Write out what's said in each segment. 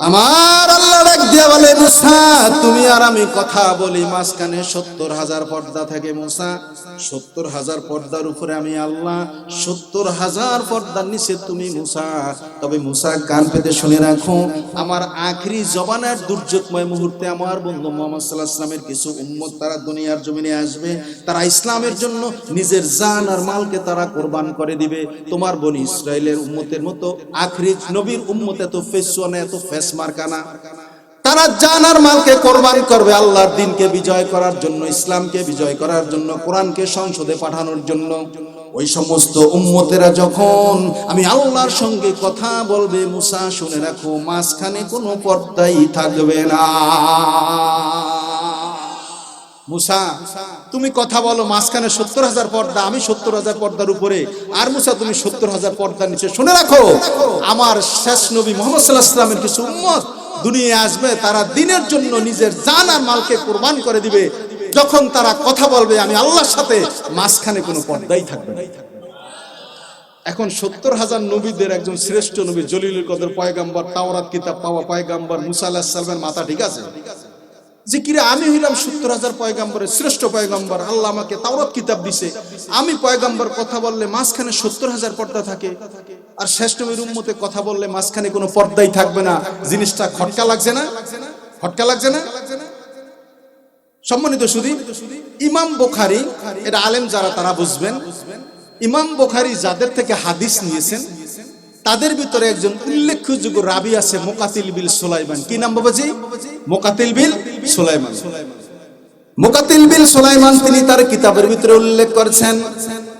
আমার দিয়া বলে, মুসা, তুমি আর আমি কথা বলি মাঝখানে সত্তর হাজার পর্দা থাকে, মুসা। সত্তর হাজার পর্দার উপরে আমি আল্লাহ, সত্তর হাজার পর্দার নিচে তুমি মুসা। তবে মুসা, কান পেতে শুনে রাখো, আমার আখরি জবানের দুর্যোগময় মুহূর্তে আমার বন্ধু মোহাম্মদ সাল্লাহ ইসলামের কিছু তারা দুনিয়ার জমিনে আসবে। তারা ইসলামের জন্য নিজের জান আর মালকে তারা কোরবান করে দিবে। তোমার বনি ইসরায়েলের উম্মতের মতো আখরি নবীর উম্মত এত ফেসওয়ানা, এত ফেস মার্কানা তারা জানার মালকে কোরবান করবে, আল্লাহর দিনকে বিজয় করার জন্য, ইসলামকে বিজয় করার জন্য, কোরআনকে সংসদে পাঠানোর জন্য। ওই সমস্ত উম্মতেরা যখন আমি আল্লাহর সঙ্গে কথা বলবে, মুসা শুনে রাখো, মাঝখানে কোনো পর্দাই থাকবে না। মুসা, তুমি কথা বলো, মাঝখানে সত্তর হাজার পর্দা, আমি সত্তর হাজার পর্দার উপরে। আর মুসা, তুমি সত্তর হাজার পর্দার নিচে। শুনে রাখো, আমার শেষ নবী মোহাম্মদ সাল্লাহ ইসলামের কিছু উম্মত দুনিয়ায় আসবে, তারা দিনের জন্য নিজের জান আর মালকে কোরবান করে দিবে। যখন তারা কথা বলবে, আমি আল্লাহর সাথে মাঝখানে কোনো পর্দাই থাকবে না। এখন সত্তর হাজার নবীদের একজন শ্রেষ্ঠ নবী জলিলুল কদর পয়গাম্বর, তাওরাত কিতাব পাওয়া পয়গাম্বর, মুসা আল্লাহ সাল্লামের মাথা ঠিক আছে? যে কিরে আমি হইলাম সত্তর হাজার পয়গাম্বরের শ্রেষ্ঠ পয়গাম্বর। আল্লাহ আমাকে তাওরাত কিতাব দিছে। আমি পয়গাম্বর কথা বললে মাঝখানে সত্তর হাজার পর্দা থাকে। আর শ্রেষ্ঠ কথা বললে মাঝখানে কোনো পর্দাই থাকবে না। জিনিসটা খটকা লাগছে না? খটকা লাগছে না? সম্মানিত সুদী ইমাম বোখারি এটা আলেম যারা তারা বুঝবেন, ইমাম বোখারি যাদের থেকে হাদিস নিয়েছেন তাদের ভিতরে একজন উল্লেখযোগ্য রাবি আছে, মোকাতিল বিল সোলাইমান। কি নাম বাবাজি? মোকাতিল বিল সোলাইমান। মোকাতিল বিল সোলাইমান, তিনি তার কিতাবের ভিতরে উল্লেখ করেছেন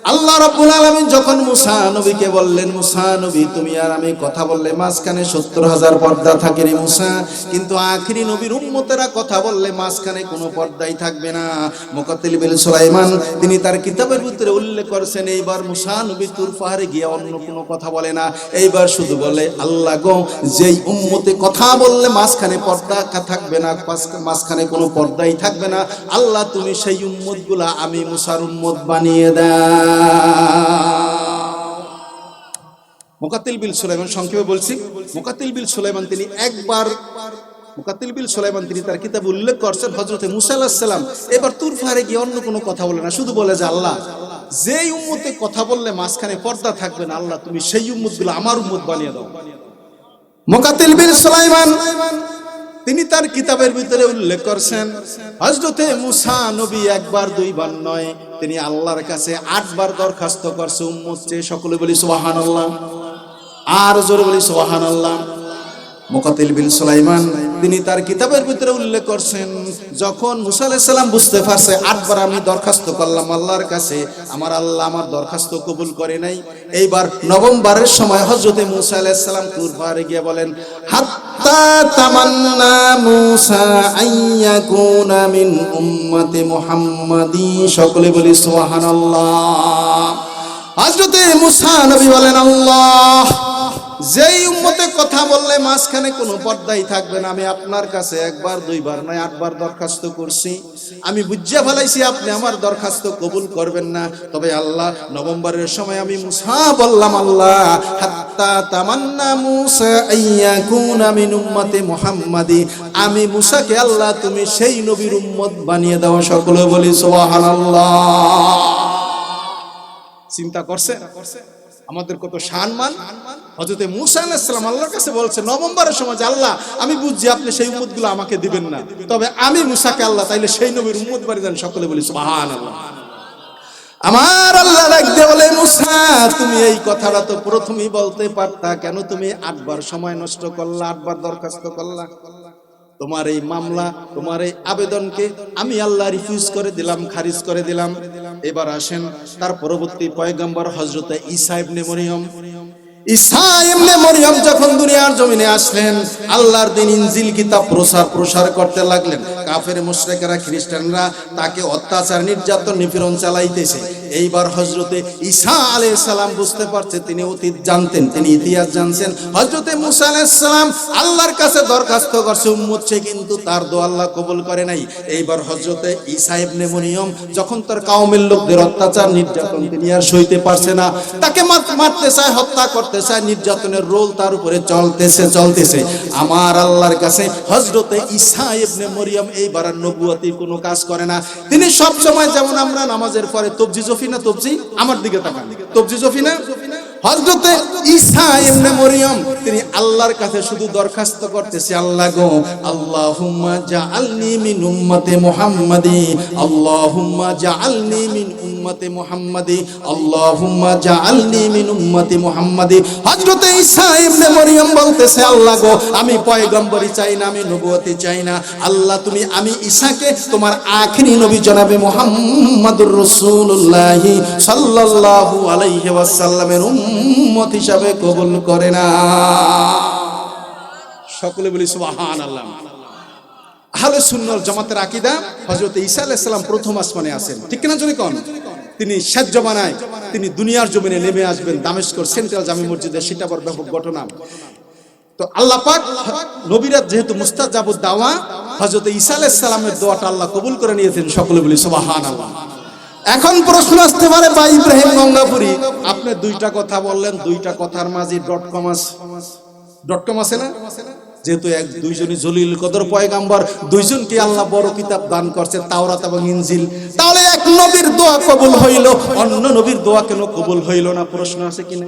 আল্লাহ রাব্বুল আলামিন যখন মুসা নবীকে বললেন, মুসা নবী, তুমি আর আমি কথা বললে মাঝখানে সত্তর হাজার পর্দা থাকে রে মুসা। কিন্তু আখরি নবীর উম্মতেরা কথা বললে মাঝখানে কোনো পর্দাই থাকবে না। মুকাত্তিল বিল সুলাইমান, তিনি তার কিতাবের ভিতরে উল্লেখ করেছেন, এইবার মুসা নবী তুর পাহাড়ে গিয়ে অন্য কোনো কথা বলে না। এইবার শুধু বলে, আল্লাহ গো, যেই উম্মতে কথা বললে মাঝখানে পর্দা থাকবে না, মাঝ- মাঝখানে কোনো পর্দাই থাকবে না। আল্লাহ, তুমি সেই উম্মতগুলা আমি মুসার উম্মত বানিয়ে দাও। মুকাতিল বিল সুলাইমান, সংক্ষেপে বলছি, মুকাতিল বিল সুলাইমান তিনি একবার বিল সুলাইমান তিনি তার কিতাবে উল্লেখ করছেন হজরতে মুসা এবার তুর গিয়ে অন্য কোনো কথা বলে না, শুধু বলে যে, আল্লাহ, যেই উম্মতে কথা বললে মাঝখানে পর্দা থাকবে না, আল্লাহ, তুমি সেই উম্মতগুলো আমার উম্মত বানিয়ে দাও। মুকাতিল বিল সুলাইমান তিনি তার কিতাবের ভিতরে উল্লেখ করছেন হজরতে মুসা নবী একবার দুইবার নয় তিনি আল্লাহর কাছে আটবার দরখাস্ত করছে উম্মত চেয়ে সকলে বলি সোহান আল্লাহ আর জোরে বলি সোহান আল্লাহ মুকাতিল বিল সুলাইমান, তিনি তার কিতাবের ভিতরে উল্লেখ করছেন, যখন মুসা সালাম বুঝতে পারছে, আটবার আমি দরখাস্ত করলাম আল্লাহর কাছে, আমার আল্লাহ আমার দরখাস্ত কবুল করে নাই। এইবার নভেম্বরের সময় হযরতে মুসা সালাম পাহাড়ে গিয়ে বলেন, হাত্তা তামান্না মুসা আইয়াকুনা মিন উম্মতি মুহাম্মাদি। সকলে বলি, সুবহানাল্লাহ। হযরতে মুসা নবী বলেন, আল্লাহ। যেই উম্মতে কথা বললে মাঝখানে কোনো পর্দাই থাকবে না। আমি আপনার কাছে একবার, দুইবার নয়, আটবার দরখাস্ত করছি। আমি বুঝিয়া ফেলাইছি আপনি আমার দরখাস্ত কবুল করবেন না। তবে আল্লাহ, নভেম্বরের সময় আমি মুসা বললাম, আল্লাহ, হাত্তা তামান্না মুসা আইয়াকুনা মিন উম্মতি মুহাম্মাদি। আমি মুসাকে, আল্লাহ, তুমি সেই নবীর উম্মত বানিয়ে দাও সকলে বলি, সুবহানাল্লাহ। চিন্তা করছে আমাদের কত সম্মান? হজরতে মুসা আলাইহিস সালাম আল্লাহর কাছে বলছে, নভেম্বরের সময় আল্লাহ, আমি বুঝছি আপনি সেই উম্মতগুলো আমাকে দিবেন না। তবে আমি মুসাকে আল্লাহ, তাইলে সেই নবীর উম্মত বাড়ি দেন সকলে বলি সুবহানাল্লাহ। আমার আল্লাহ রাখতে বলে, মুসা, তুমি এই কথাটা তো প্রথমেই বলতে পারতা, কেন তুমি আটবার সময় নষ্ট করলা, আটবার দরখাস্ত করলা? তোমার এই মামলা, তোমার এই আবেদনকে আমি আল্লাহ রিফিউজ করে দিলাম, খারিজ করে দিলাম। এবার আসেন তার পরবর্তী পয়গম্বর হজরত ইসাহেব নেমরিয়ম মরিয়ম। ঈসা ইবনে মরিয়ম যখন দুনিয়ার জমিনে আসলেন, আল্লাহর দিন ইনজিল, কিতাব প্রসার প্রসার করতে লাগলেন। কাফের, মুশরিকরা, খ্রিস্টানরা তাকে অত্যাচার, নির্যাতন, নিপীড়ন চালাইতেছে। এইবার হজরতে ঈসা আলাইহিস সালাম বুঝতে পারছে, তিনি অতীত জানতেন, তিনি ইতিহাস জানছেন। হজরতে মুসা আলাইহিস সালাম আল্লাহর কাছে দরখাস্ত করছে, উম্মত সে কিন্তু তার দোয়া আল্লাহ কবুল করে নাই। এইবার হজরতে ঈসা ইবনে মরিয়ম যখন তার কাউমের লোকদের অত্যাচার, নির্যাতন, তিনি আর সইতে পারছে না, তাকে মার- মারতে চায়, হত্যা করতে আর নির্যাতনের রোল তার উপরে চলতেছে চলতেছে। আমার আল্লাহর কাছে হজরতে ইসা ইবনে মরিয়ম এইবার নবুয়তির কোনো কাজ করে না। তিনি সব সময় যেমন আমরা, নামাজের পরে তবজি জফি না তবজি? আমার দিকে তাকান। তবজি জফি না? হজরতে ঈসা ইবনে মরিয়ম, তিনি আল্লাহর কাছে শুধু দরখাস্ত করতেছে, আল্লাহ গো, আল্লাহুম্মা জাআলনি মিন উম্মতি মুহাম্মাদি, আল্লাহুম্মা জাআলনি মিন উম্মতি মুহাম্মাদি, আল্লাহুম্মা জাআলনি মিন উম্মতি মুহাম্মাদি। হযরতে ঈসা ইবনে মরিয়ম বলতেছে, আল্লাহ গো, আমি পয়গম্বরি চাই না, আমি নবুয়তি চাই না। আল্লাহ, তুমি, আমি ঈসাকে তোমার আখেরি নবী জনাবে মুহাম্মাদুর রাসূলুল্লাহ সাল্লাল্লাহু আলাইহি ওয়াসাল্লামের উম্মত হিসাবে কবুল করে না। সকলে বলি সুবহানাল্লাহ। আহলে সুন্নাল জামাতের আকীদা হযরত ঈসা আলাইহিস সালাম প্রথম আসমানে আছেন। ঠিক কিনা জনে কোন? তিনি শেষ জমানায় তিনি দুনিয়ার জমিনে নেমে আসবেন দামেস্কর সেন্ট্রাল জামি মসজিদে। সেটা বড় ব্যাপক ঘটনা। তো আল্লাহ পাক নবীরা যেহেতু মুস্তাজাবুদ দাওয়া হযরত ঈসা আলাইহিস সালামের দোয়াটা আল্লাহ কবুল করে নিয়েছেন সকলে বলি সুবহানাল্লাহ। এখন প্রশ্ন আসতে পারে, বা ইব্রাহিম গঙ্গাপুরি। আপনি দুইটা কথা বললেন, দুইটা কথার মাঝে ডট কম আছে। ডট কম আছে না? যেহেতু এক দুইজনই জলিল কদর পয়গাম্বর, দুইজনকে আল্লাহ বড় কিতাব দান করছে, তাওরাত এবং ইনজিল। তাহলে এক নবীর দোয়া কবুল হইল, অন্য নবীর দোয়া কেন কবুল হইল না? প্রশ্ন আছে কিনা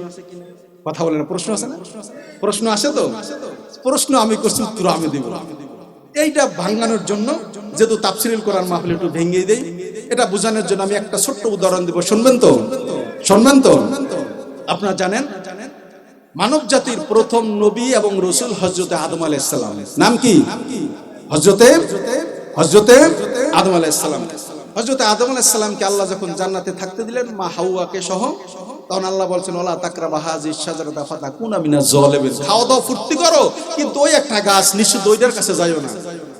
কথা বলে না প্রশ্ন আছে না? প্রশ্ন আসে তো? প্রশ্ন আমি করছি, উত্তর আমি দিব। এইটা ভাঙানোর জন্য, যেহেতু তাফসিরুল কোরআন মাহফিল একটু ভেঙে দেই। এটা বোঝানোর জন্য আমি একটা ছোট্ট উদাহরণ দিব। শুনবেন তো? শুনবেন তো? আপনারা জানেন? মানব জাতির প্রথম নবী এবং রসুল হজরতে আদম আলাইসালাম নাম কি? হজরতে হজরতে আদম আলাইসালাম হজরতে আদম আলাইসালামকে আল্লাহ যখন জান্নাতে থাকতে দিলেন, মা হাউয়াকে সহ, তখন আল্লাহ বলছেন ওলা তাকরা খাওয়া দাওয়া ফুর্তি করো, কিন্তু ওই একটা গাছ নিষিদ্ধ ওইটার কাছে যাইও না।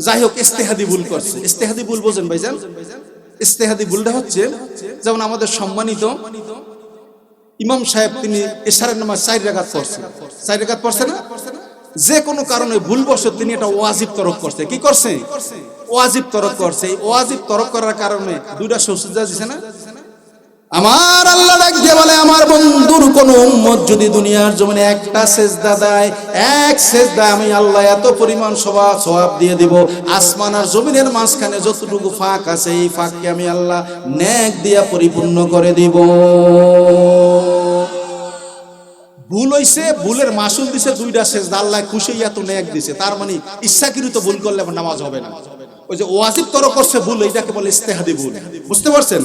যাই হোক, ইস্তেহাদি ভুল করছে। ইস্তেহাদি ভুল বোঝেন ভাইজান? ইস্তেহাদি ভুলটা হচ্ছে, যেমন আমাদের সম্মানিত ইমাম সাহেব, তিনি এশারের নামাজ চার রেখাত পড়ছে। চার রেখাত পড়ছে না? যে কোনো কারণে ভুলবশত তিনি এটা ওয়াজিব তরক করছে। কি করছে? ওয়াজিব তরক করছে। ওয়াজিব তরক করার কারণে দুইটা সৌসুজা দিছে না? আমার আল্লাহ ডাক দিয়ে বলে, আমার বন্ধুর কোন উম্মত যদি দুনিয়ার জমিনে একটা সেজদা দেয়, এক সেজদা আমি আল্লাহ এত পরিমাণ সবাব সওয়াব দিয়ে দিব। আসমান আর জমিনের মাঝখানে যতটুকু ফাঁক আছে, এই ফাঁককে আমি আল্লাহ নেক দিয়া পরিপূর্ণ করে দিব। ভুল হইছে, ভুলের মাসুল দিছে দুইটা সেজদা। আল্লাহ খুশি এত ন্যাক দিছে। তার মানে ইচ্ছাকৃত ভুল করলে আমার নামাজ হবে না। ওই যে ওয়াজিব তর করছে ভুল, এইটাকে বলে ইস্তেহাদি ভুল। বুঝতে পারছেন?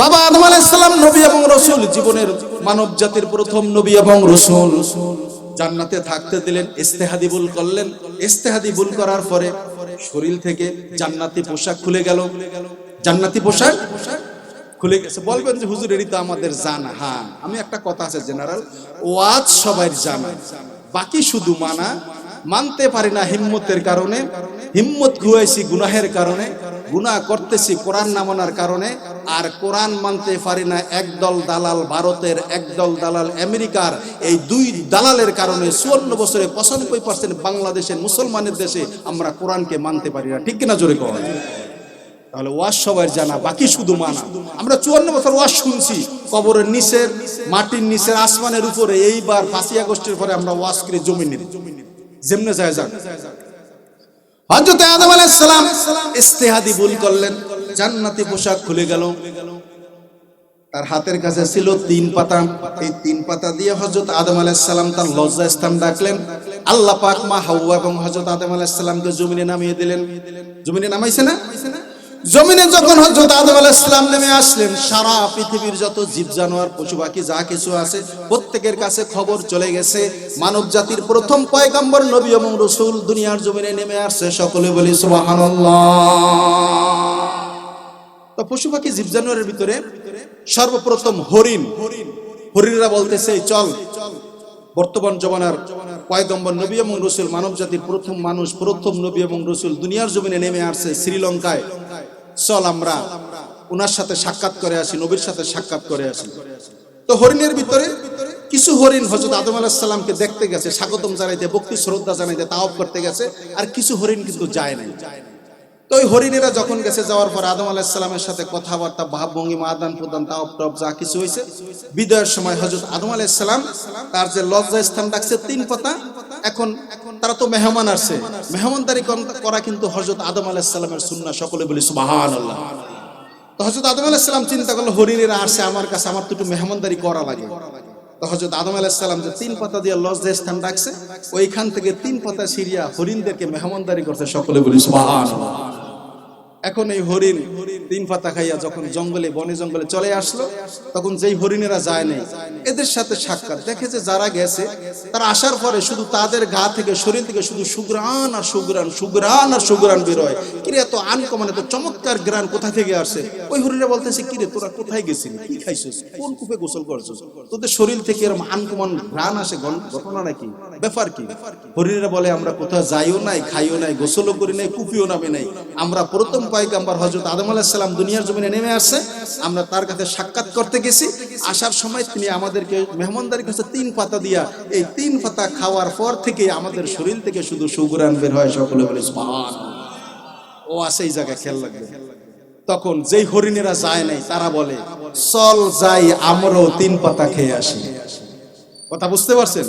বাবা আদম আলাইসালাম নবী এবং রসুল, জীবনের মানব জাতির প্রথম নবী এবং রসুল। জান্নাতে থাকতে দিলেন, ইস্তেহাদি ভুল করলেন। ইস্তেহাদি ভুল করার পরে শরীর থেকে জান্নাতি পোশাক খুলে গেল। জান্নাতি পোশাক খুলে গেছে। বলবেন যে, হুজুর, এরই তো আমাদের জানা। হ্যাঁ আমি একটা কথা আছে, জেনারেল, ওয়াজ সবাই জানা। বাকি শুধু মানা মানতে পারি না হিম্মতের কারণে, হিম্মত গুয়াইছি গুনাহের কারণে, গুনাহ করতেছি কোরআন নামানার কারণে, আর কোরআন মানতে পারি না একদল দালাল ভারতের, একদল দালাল আমেরিকার, এই দুই দালালের কারণে চুয়ান্ন বছরে পঁচানব্বই পার্সেন্ট বাংলাদেশের মুসলমানের দেশে আমরা কোরআনকে মানতে পারি না। ঠিক কিনা জোরে কয় তাহলে ওয়াজ সবার জানা, বাকি শুধু মানা। আমরা চুয়ান্ন বছর ওয়াজ শুনছি, কবরের নিচের, মাটির নিচের, আসমানের উপরে, এইবার পাঁচই আগস্টের পরে আমরা ওয়াজ করে জমি নিই যেমনে যায় যাক। হযরত আদম আলাইহিস সালাম ইস্তেহাদি ভুল করলেন, জান্নাতি পোশাক খুলে গেল। তার হাতের কাছে ছিল তিন পাতা। এই তিন পাতা দিয়ে হযরত আদম আলাইহিস সালাম তার লজ্জা স্থান ডাকলেন। আল্লাহ পাক মা হাওয়া এবং হযরত আদম আলাইহিস সালামকে জমিনে নামিয়ে দিলেন। জমিনে নামাইছে না? জমিনে যখন হযরত আদম আলাইহিস সালাম নেমে আসলেন, সারা পৃথিবীর যত জীব জানোয়ার পশু পাখি যা কিছু আছে, প্রত্যেকের কাছে খবর চলে গেছে মানব জাতির প্রথম পয়গম্বর নবী এবং রাসূল দুনিয়ার জমিনে নেমে আসছে। সকলে বলি, সুবহানাল্লাহ। তো পশু পাখি জীব জানোয়ারের ভিতরে সর্বপ্রথম হরিণ। হরিণরা বলতেছে, চল, বর্তমান জমানার পয়গম্বর নবী এবং রসুল মানব জাতির প্রথম মানুষ, প্রথম নবী এবং রসুল দুনিয়ার জমিনে নেমে আসছে শ্রীলঙ্কায়। চল আমরা ওনার সাথে সাক্ষাৎ করে আসি, নবীর সাথে সাক্ষাৎ করে আসি। তো হরিণের ভিতরে কিছু হরিণ হজরত আদম আলাহিসাল্লামকে দেখতে গেছে, স্বাগতম জানাইতে, ভক্তি শ্রদ্ধা জানাইতে তাওয়াব করতে গেছে, আর কিছু হরিণ কিন্তু যায় নাই। তো ওই হরিণেরা যখন গেছে, যাওয়ার পর আদম আলাহিসাল্লামের সাথে কথাবার্তা ভাবভঙ্গিমা আদান প্রদান তাওপ টপ যা কিছু হয়েছে বিদয়ের সময় হজরত আদম আলাহিসাল্লাম তার যে লজ্জা স্থান রাখছে তিন পাতা, এখন তারা তো মেহমান আসছে। মেহমানদারি করা কিন্তু হজরত আদম আলাহিসাল্লামের সুন্না সকলে বলি সুবাহান আল্লাহ তো হজরত আদম আলাহিসাল্লাম চিন্তা করল, হরিণেরা আসছে আমার কাছে, আমার তো একটু মেহমানদারি করা লাগে। হজরত আদম আলাহিসাল্লাম যে তিন পাতা দিয়ে লজ যে স্থান রাখছে, ওইখান থেকে তিন পাতা সিরিয়া হরিণদেরকে মেহমানদারি করছে, সকলে বলি সুবাহান এখন এই হরিণ তিন পাতা খাইয়া যখন জঙ্গলে, বনে জঙ্গলে চলে আসলো, তখন যেই হরিণেরা যায় নাই, এদের সাথে সাক্ষাৎ। দেখে যে যারা গেছে, তারা আসার পরে শুধু তাদের গা থেকে, শরীর থেকে শুধু সুগ্রান আর সুগ্রান সুগ্রান আর সুগ্রান বেরোয়। কিরে, এত আনকমন, এত চমৎকার গ্রান কোথা থেকে আসে? ওই হরিণরা বলতেছে, কিরে, তোরা কোথায় গেছিলি? কি খাইছিস? কোন কূপে গোসল করছিস? তোদের শরীর থেকে এরকম আনকমন গ্রান আসে ঘটনা নাকি? ব্যাপার কি? হরিণরা বলে, আমরা কোথাও যাইও নাই, খাইও নাই, গোসলও করি নাই, কুপিও নামে নাই। আমরা প্রথম পয়গাম্বার হজরত আদম আলাহিসাল্লাম দুনিয়ার জমিনে নেমে আসছে। আমরা তার কাছে সাক্ষাৎ করতে গেছি। আসার সময় তিনি আমাদেরকে মেহমানদারি করছে তিন পাতা দিয়া, এই তিন পাতা খাওয়ার পর থেকে আমাদের শরীর থেকে শুধু সুগুরান বের হয় সকলে বলে ও আছে এই জায়গায়, খেয়াল লাগবে তখন যেই হরিণেরা যায় নাই, তারা বলে, চল যাই, আমরাও তিন পাতা খেয়ে আসি। কথা বুঝতে পারছেন?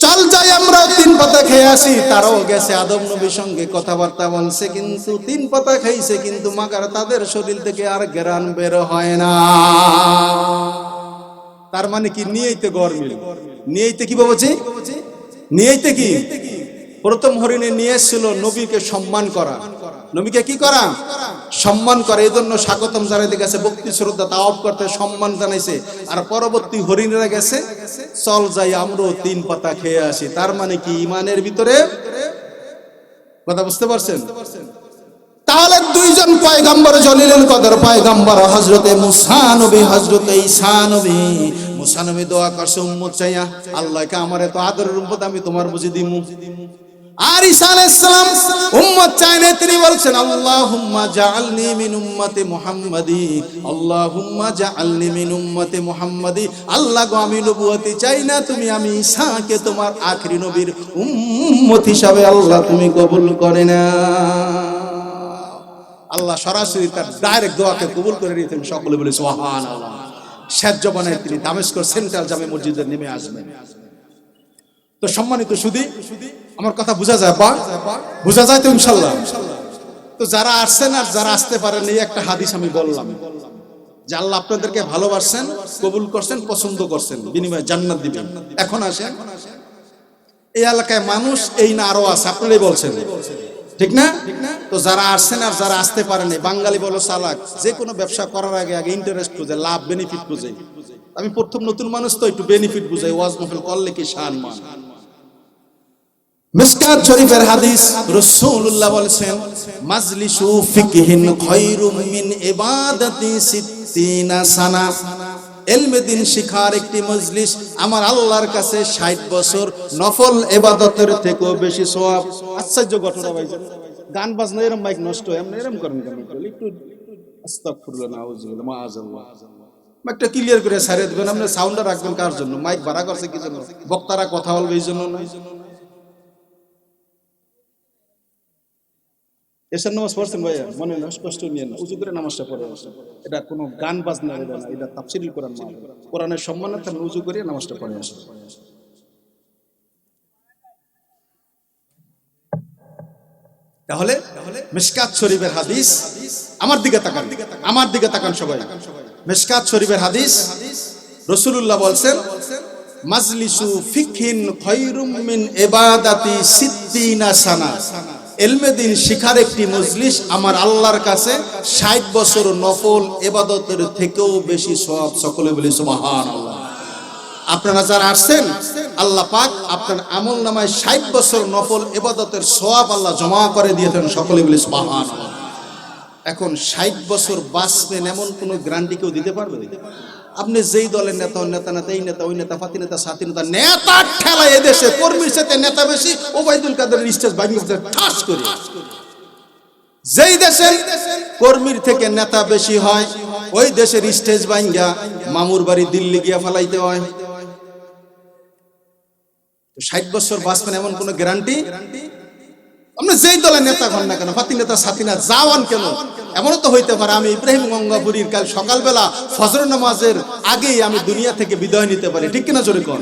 চল যাই আমরা তিন পাতা খেয়ে আসি। তারাও গেছে আদম নবীর সঙ্গে কথাবার্তা বলছে, কিন্তু তিন পাতা খাইছে কিন্তু মাগার তাদের শরীর থেকে আর গ্রান বের হয় না। তার মানে কি? নিয়েইতে গরমিল নিয়েইতে কি বাবাজি? নিয়েইতে কি? প্রথম হরিণে নিয়ে এসেছিল নবীকে সম্মান করা। নবীকে কি করা? সম্মান করে এই জন্য স্বাগতম জানাইতে গেছে ভক্তি শ্রদ্ধা তাওয়াব করতে সম্মান জানাইছে। আর পরবর্তী হরিণেরা গেছে, চল যাই আমরাও তিন পাতা খেয়ে আসি। তার মানে কি? ইমানের ভিতরে কথা বুঝতে পারছেন? তাহলে দুইজন পয়গাম্বর জলিলের কদর পয়গাম্বর হজরতে মুসানবী হজরতে ঈসা নবী। মুসা নবী দোয়া করছে, উম্মত চাইয়া আল্লাহকে আমার এত আদরের উম্মত আমি তোমার বুঝি দিমু। তিনি আল্লাহ তুমি আমি তোমার হিসাবে আল্লাহ তুমি কবুল করে না আল্লাহ সরাসরি তার ডাইরেক্ট দোয়াকে কবুল করে নিয়েছেন সকলে বলে সোহান আল্লাহ শেষ জবানে তিনি দামেস্কর সেন্ট্রাল জামে মসজিদে নেমে আসবেন। তো সম্মানিত সুদি, আমার কথা বোঝা যায়, বা? বোঝা যায় তো ইনশাল্লাহ। তো যারা আসছেন আর যারা আসতে পারেন, এই একটা হাদিস আমি বললাম। যে আল্লাহ আপনাদেরকে ভালোবাসছেন, কবুল করছেন, পছন্দ করছেন জান্নাত দিবেন। এখন আসেন। এই এলাকায় মানুষ, এই না আরও আছে, আপনারাই বলছেন। ঠিক না? তো যারা আসছেন আর যারা আসতে পারেনি বাঙালি বলো, চালাক, যে কোনো ব্যবসা করার আগে আগে ইন্টারেস্ট খুঁজে, লাভ বেনিফিট খুঁজে। আমি প্রথম নতুন মানুষ তো, একটু বেনিফিট বুঝাই, ওয়াজ মহফিল করলে কি শান মান? মিসকাত শরীফের হাদিস রাসূলুল্লাহ বলেছেন, মাজলিসু ফিকহিন খায়রুম মিন ইবাদাতি সিত্তিনা সানা। এলমে দিন শিখার একটি মজলিস আমার আল্লাহর কাছে 60 বছর নফল ইবাদতের থেকেও বেশি সওয়াব। আশ্চর্য ঘটনা ভাইজান গান বাজনা এরম মাইক নষ্ট হয় আমরা এরম করেন কেন? একটু আস্তাগফিরুল্লাহ, নাউজুবিল্লাহ, মাআযাল্লাহ। মাইকটা ক্লিয়ার করে সারিয়ে দেবেন, আপনি সাউন্ডটা রাখবেন কার জন্য? মাইক ভাড়া করছে কি জন্য? বক্তারা কথা বলবে এই জন্য নয়। এসার নামাজ পড়ছেন ভাইয়া, মনে কষ্ট নিয়ে না। উঁচু করে নামাজটা পড়ে এটা কোনো গান বাজনা না, এটা কোরআন কোরআনের উঁচু করে নামাজটা পড়ে তাহলে শরীফের হাদিস আমার দিকে তাকান, আমার দিকে তাকান সবাই। মিশকাত শরীফের হাদিস রসুলুল্লাহ বলছেন, মাজলিসু ফিকহিন খৈরুম মিন ইবাদাতি সিদ্দিনা সানা। এলমে দিন শিখার একটি মজলিস আমার আল্লাহর কাছে ষাট বছর নফল এবাদতের থেকেও বেশি সব সকলে বলি সুবহানাল্লাহ। আপনারা যারা আসছেন, আল্লাহ পাক আপনার আমল নামায় ষাট বছর নফল এবাদতের সওয়াব আল্লাহ জমা করে দিয়েছেন সকলে বলি সুবহানাল্লাহ। এখন ষাট বছর বাঁচবেন এমন কোন গ্যারান্টি কেউ দিতে পারবে? আপনি যেই দলের নেতা, ওই নেতা নেতা, এই নেতা, ওই নেতা ফাতি নেতা, সাথী নেতা নেতার ঠেলা এদেশে, কর্মীর সাথে নেতা বেশি, ওবায়দুল কাদের স্টেজ ভাঙি ঠাস করে। যেই দেশে কর্মীর থেকে নেতা বেশি হয়, ওই দেশের স্টেজ ভাঙ্গা মামুর বাড়ি দিল্লি গিয়া ফেলাইতে হয়। ষাট বছর বাঁচবেন এমন কোন গ্যারান্টি আপনি যেই দলের নেতা হন না কেন ফাতি নেতা সাথী না যাওয়ান কেন? এমনও তো হইতে পারে, আমি ইব্রাহিম গঙ্গাপুরীর কাল সকালবেলা ফজর নামাজের আগেই আমি দুনিয়া থেকে বিদায় নিতে পারি, ঠিক কিনা জোরে কোন?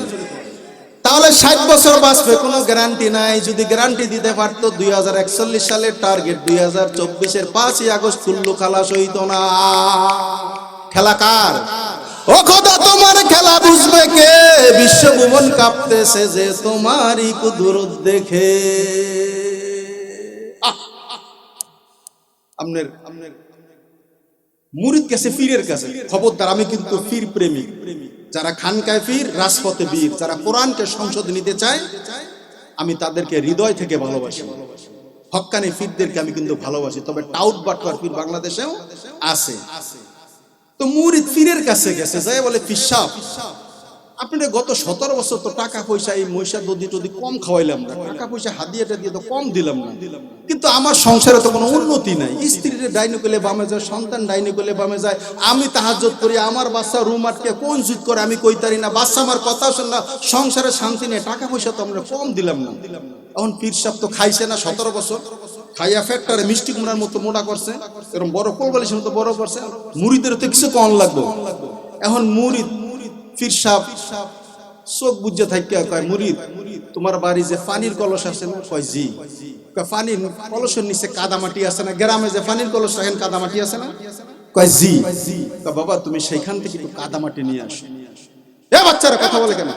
তাহলে ষাট বছর বাঁচবে, কোনো গ্যারান্টি নাই, যদি গ্যারান্টি দিতে পারতো দুই হাজার একচল্লিশ সালের টার্গেট দুই হাজার চব্বিশের পাঁচই আগস্ট কুল্লু খালাস হইতো না। খেলা কার? ও খোদা, তোমার খেলা বুঝবে কে? বিশ্বভুবন কাঁপতেছে যে তোমারই কুদুর দেখে। আপনার মুরিদ কাছে, ফিরের কাছে। খবরদার, আমি কিন্তু ফির প্রেমিক। যারা খানকায় ফির, রাজপথে বীর। যারা কোরআনকে সংসদ নিতে চায়, আমি তাদেরকে হৃদয় থেকে ভালোবাসি। হক্কানি ফিরদেরকে আমি কিন্তু ভালোবাসি। তবে টাউট বাটওয়ার ফির বাংলাদেশেও আছে। তো মুরিদ ফিরের কাছে গেছে, যাই বলে ফিসাব আপনাদের গত সতেরো বছর তো টাকা পয়সা এই মহিষা দদি টদি কম খাওয়াইলাম না, টাকা পয়সা হাদিয়াটা দিয়ে তো কম দিলাম না। কিন্তু আমার সংসারে তো কোনো উন্নতি নাই। স্ত্রীর ডাইনে করলে বামে যায়, সন্তান ডাইনে করলে বামে যায়। আমি তাহাজত করি, আমার বাচ্চা রুম আটকে কোন জুত করে আমি কইতারি না, বাচ্চা আমার কথা শুন না। সংসারে শান্তি নেই, টাকা পয়সা তো আমরা কম দিলাম না। এখন পীর সাহেব তো খাইছে না সতেরো বছর। খাইয়া ফ্যাক্টরে মিষ্টি কুমড়ার মতো মোটা করছে। এরকম বড় কোলবালিশের মতো বড় করছে। মুড়িদের তো কিছু কম লাগবে। এখন মুড়িদ চোখ বুঝে থাকিয়া কয়, মুরিদ, তোমার বাড়ি যে পানির কলস আছে কয়, জি। পানির কলসের নিচে কাদামাটি আছে না? গ্রামে যে পানির কলস কাদামাটি আছে না? কয়, জি। বাবা, তুমি সেইখান থেকে একটু কাদামাটি নিয়ে আসো। এ বাচ্চারা, কথা বলে কেন?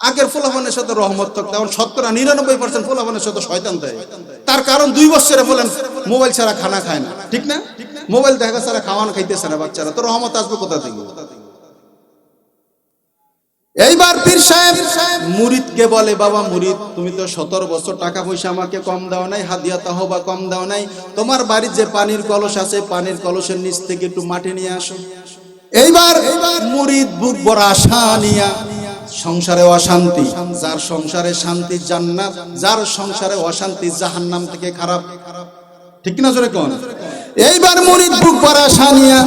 আগের ফোলাফানের সাথে রহমত থাকতো, এখন শতকরা নিরানব্বই পার্সেন্ট ফোলাফানের সাথে শয়তান দেয়। তার কারণ দুই বছরে বলেন, মোবাইল ছাড়া খানা খায় না। ঠিক না? মোবাইল দেখা ছাড়া খাওয়ানো খাইতেছে না বাচ্চারা। তো রহমত আসবে কোথা থেকে? এইবার পীর সাহেব মুরিদকে বলে, বাবা মুরিদ, তুমি তো সতেরো বছর টাকা পয়সা আমাকে কম দাও নাই, হাদিয়া তাহবা কম দাও নাই। তোমার বাড়ির যে পানির কলস আছে, পানির কলসের নিচ থেকে একটু মাটি নিয়ে আসো। এইবার মুরিদ বুক বড় আশা নিয়া সংসারে অশান্তি, যার সংসারে শান্তি জান্নাত, যার সংসারে অশান্তি জাহান্নাম থেকে খারাপ। ঠিক কিনা জোরে কোন? এইবার বুক ভরা সানিয়া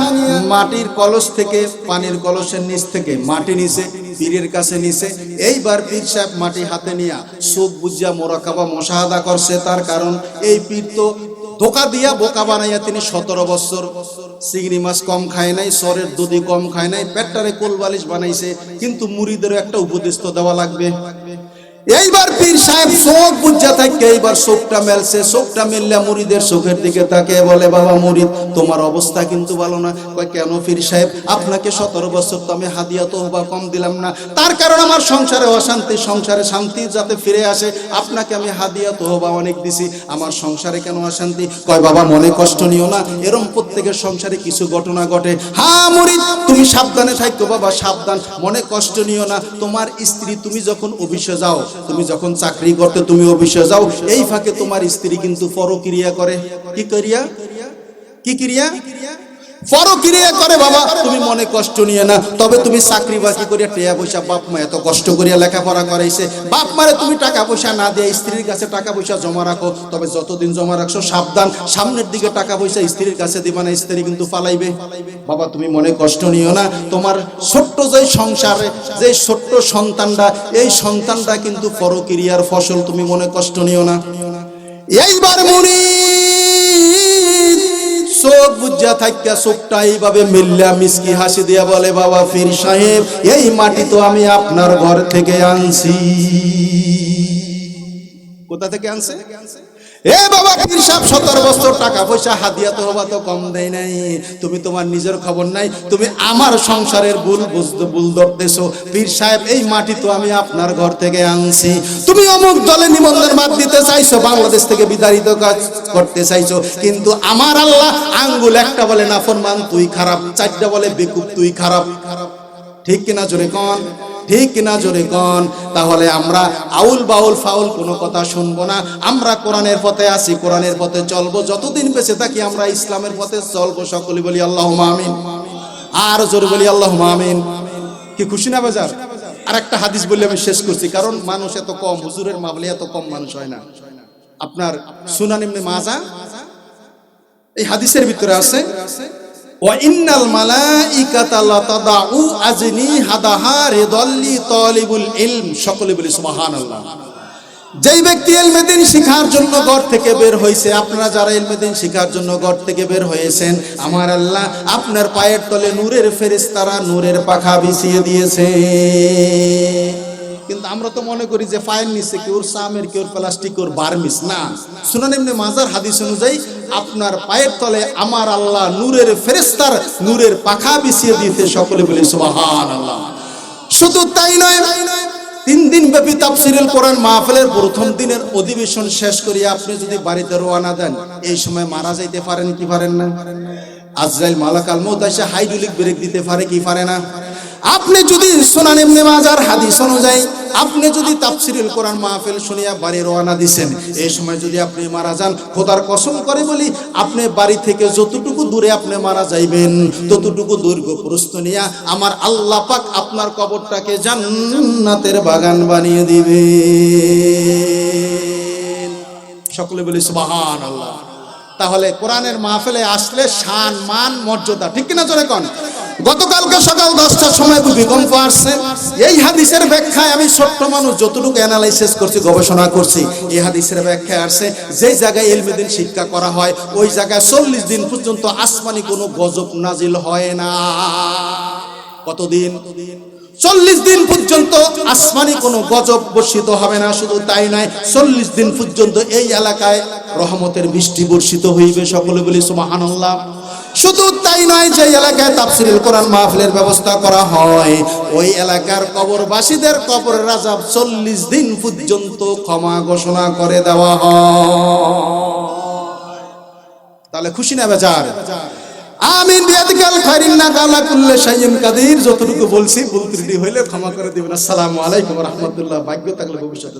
মাটির কলস থেকে, পানির কলসের নিচ থেকে, মাটি নিছে পীরের কাছে নিছে এইবার পীর সাহেব মাটি হাতে নিয়া চোখ বুঝিয়া মোরাকাবা মশাহাদা করছে। তার কারণ এই পীর তো ধোকা দিয়া বোকা বানাইয়া তিনি সতেরো বছর চিংড়ি মাছ কম খায় নাই, সরের দুধি কম খায় নাই, পেটটারে কোল বালিশ বানাইছে। কিন্তু মুড়িদেরও একটা উপদেশ তো দেওয়া লাগবে। এইবার পীর সাহেব চোখ বুঝা থাকে, এইবার চোখটা মেলছে চোখটা মেললে মুড়িদের চোখের দিকে তাকে বলে, বাবা মুড়িদ, তোমার অবস্থা কিন্তু ভালো না। কয়, কেন পীর সাহেব? আপনাকে সতেরো বছর তো আমি হাদিয়া তো বা কম দিলাম না। তার কারণ আমার সংসারে অশান্তি, সংসারে শান্তি যাতে ফিরে আসে, আপনাকে আমি হাদিয়া তো বা অনেক দিছি, আমার সংসারে কেন অশান্তি? কয়, বাবা, মনে কষ্ট নিও না, এরম প্রত্যেকের সংসারে কিছু ঘটনা ঘটে। হ্যাঁ মুড়িদ, তুমি সাবধানে থাকো বাবা, সাবধান, মনে কষ্ট নিও না। তোমার স্ত্রী, তুমি যখন অফিসে যাও তুমি যখন চাকরি করতে তুমি অফিসে যাও, এই ফাঁকে তোমার স্ত্রী কিন্তু পরক্রিয়া করে। কি করিয়া? কি ক্রিয়া? পরক্রিয়া করে বাবা, তুমি মনে কষ্ট নিয়ে না। তবে তুমি চাকরি বাকরি করিয়া টেয়া পয়সা বাপ মা এত কষ্ট করিয়া লেখাপড়া করাইছে। বাপ মারে তুমি টাকা পয়সা না দিয়ে স্ত্রীর কাছে টাকা পয়সা জমা রাখো। তবে যতদিন জমা রাখছো সাবধান। সামনের দিকে টাকা পয়সা স্ত্রীর কাছে দিবা না, স্ত্রী কিন্তু বাবা, তুমি মনে কষ্ট নিও না। তোমার ছোট্ট যে সংসারে যে ছোট্ট সন্তানটা, এই সন্তানটা কিন্তু পরক্রিয়ার ফসল, তুমি মনে কষ্ট নিও না। এইবার মুড়ি চোখ বুঝা থাকিয়া চোখটা এইভাবে মিল্লা মিসকি হাসি দিয়া বলে, বাবা ফির সাহেব, এই মাটি তো আমি আপনার ঘর থেকে আনছি। কোথা থেকে আনছে? এ বাবা পীর সাহেব সতেরো বছর টাকা পয়সা, হাদিয়া তো হবা তো কম দেয় নাই। তুমি তোমার নিজের খবর নাই, তুমি আমার সংসারের ভুল বুঝতে ভুল ধরতেছো। পীর সাহেব, এই মাটি তো আমি আপনার ঘর থেকে আনছি। তুমি অমুক দলে নিবন্ধন বাদ দিতে চাইছো, বাংলাদেশ থেকে বিতাড়িত কাজ করতে চাইছো। কিন্তু আমার আল্লাহ আঙ্গুল একটা বলে না, ফরমান তুই খারাপ, চারটা বলে বেকুব তুই খারাপ। ঠিক কিনা জোরে কন? ঠিক কিনা জোরে তাহলে আমরা আউল বাউল ফাউল কোনো কথা শুনব না। আমরা কোরআনের পথে আছি, কোরআনের পথে চলবো। যতদিন বেঁচে থাকি আমরা ইসলামের পথে চলবো সকলে বলি আল্লাহ আমিন। আর জোরে বলি আল্লাহ আমিন। কি খুশি না বাজার? আর একটা হাদিস বলে আমি শেষ করছি, কারণ মানুষ এত কম, হুজুরের মাবলে এত কম মানুষ হয় না। আপনার সুনান ইবনে মাজা এই হাদিসের ভিতরে আছে ওয়া ইন্নাল মালাইকাতা লাতাদাউ আজনি হাদাহা রিদাল্লি তালিবুল ইলম। সকলে বলি সুবহানাল্লাহ। যেই ব্যক্তি এলমেদিন শিখার জন্য ঘর থেকে বের হয়েছে আপনারা যারা এলমেদিন শিখার জন্য ঘর থেকে বের হয়েছেন, আমার আল্লাহ আপনার পায়ের তলে নূরের ফেরেশতারা নূরের পাখা বিছিয়ে দিয়েছে। কিন্তু আমরা তো মনে করি যে ফাইল নিচ্ছে কেউ সামের কেউ প্লাস্টিক, ওর বার্মিস না। শুনান এমনি মাজার হাদিস অনুযায়ী আপনার পায়ের তলে আমার আল্লাহ নূরের ফেরেস্তার নূরের পাখা বিছিয়ে দিতে সকলে বলি সুবাহান আল্লাহ শুধু তাই নয়, তিন দিন ব্যাপী তাফসিরুল কোরআন মাহফিলের প্রথম দিনের অধিবেশন শেষ করিয়া আপনি যদি বাড়িতে রওনা দেন, এই সময় মারা যাইতে পারেন কি পারেন না? আজরাইল মালাকাল মউত এসে হাইড্রোলিক ব্রেক দিতে পারে কি পারে না? আপনি যদি সোনান ইবনে মাজার হাদিস অনুযায়ী আপনি যদি তাফসিরুল কোরআন মাহফিল শুনিয়া বাড়ি রওনা দিছেন, এই সময় যদি আপনি মারা যান, খোদার কসম করে বলি, আপনি বাড়ি থেকে যতটুকু দূরে আপনি মারা যাইবেন, ততটুকু দৈর্ঘ্য প্রস্তুত নিয়া আমার আল্লাহ পাক আপনার কবরটাকে জান্নাতের বাগান বানিয়ে দিবে। সকলে বলি সুবাহান আল্লাহ তাহলে কোরআনের মাহফিলে আসলে শান, মান, মর্যাদা, ঠিক কিনা জোরে কন? গতকালকে সকাল দশটার সময় ভূমিকম্প আসছে। এই হাদিসের ব্যাখ্যায় আমি ছোট্ট মানুষ যতটুকু অ্যানালাইসিস করছি, গবেষণা করছি, এই হাদিসের ব্যাখ্যায় আসছে যে জায়গায় এলমেদিন শিক্ষা করা হয়, ওই জায়গায় চল্লিশ দিন পর্যন্ত আসমানি কোনো গজব নাজিল হয় না। কতদিন? চল্লিশ দিন পর্যন্ত আসমানি কোনো গজব বর্ষিত হবে না, শুধু তাই নয়, চল্লিশ দিন পর্যন্ত এই এলাকায় রহমতের বৃষ্টি বর্ষিত হইবে, সকলে বলি সুবহানাল্লাহ। শুধু তাই নয় যে এলাকায় তাফসিরুল কোরআন মাহফিলের ব্যবস্থা করা হয়, ওই এলাকার কবরবাসীদের কবর রাজাব চল্লিশ দিন পর্যন্ত ক্ষমা ঘোষণা করে দেওয়া হয়। তাহলে খুশি না বেচার? আমিন, বিয়াদিকাল খাইরিন না গালা শাইয়িন কাদির। যতটুকু বলছি, ভুল হইলে ক্ষমা করে দিবেন। আসসালামু আলাইকুম রাহমাতুল্লাহ। ভাগ্য থাকলে ভবিষ্যতে।